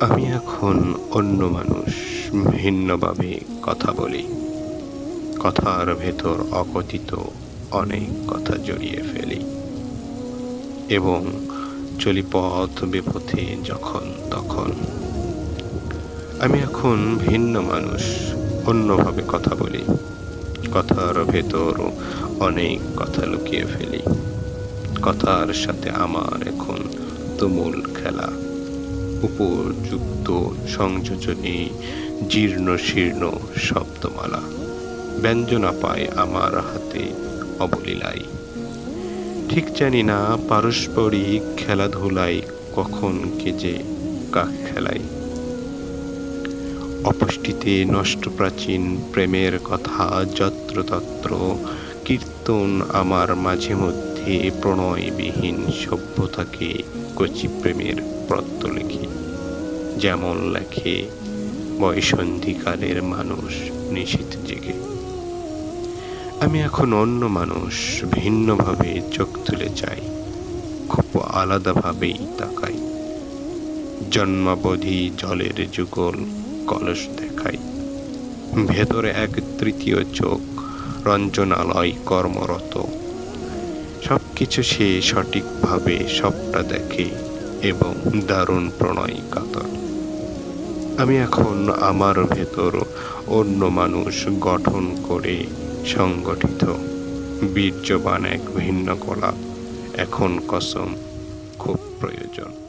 আমি এখন অন্য মানুষ, ভিন্নভাবে কথা বলি। কথার ভেতর অকথিত অনেক কথা জড়িয়ে ফেলি। এবং চলি পথ বিপথে যখন তখন। আমি এখন ভিন্ন মানুষ, অন্যভাবে কথা বলি। কথার ভেতর অনেক কথা লুকিয়ে ফেলি। কথার সাথে আমার এখন তুমুল খেলা। উপযুক্ত সংযোজনী, জীর্ণ শীর্ণ শব্দমালা। ব্যঞ্জনা পায় আমার হাতে অবলীলায় ঠিক জানি না পারস্পরিক খেলাধুলায় কখন কে যে কাক খেলায়। অপুষ্টিতে নষ্ট প্রাচীন প্রেমের কথা, যত্রতত্র কীর্তন আমার মাঝে মধ্যে প্রণয়বিহীন সভ্যতাকে কচি প্রেমের প্রত্য লিখি। যেমন লেখে বয়সন্ধিকালের মানুষ নিশীত জেগে। আমি এখন অন্য মানুষ, ভিন্নভাবে চোখ তুলে চাই, খুব আলাদাভাবেই তাকাই। জন্মাবধি জলের যুগল কলস দেখাই। ভেতরে এক তৃতীয় চোখ, রঞ্জনালয় কর্মরত। সব কিছু সে সঠিকভাবে সবটা দেখে। এবং দারুণ প্রণয় কাতর আমি এখন আমার ভেতর অন্য মানুষ গঠন করে সংগঠিত। বীর্যবান এক ভিন্ন কলা। এখন কসম খুব প্রয়োজন।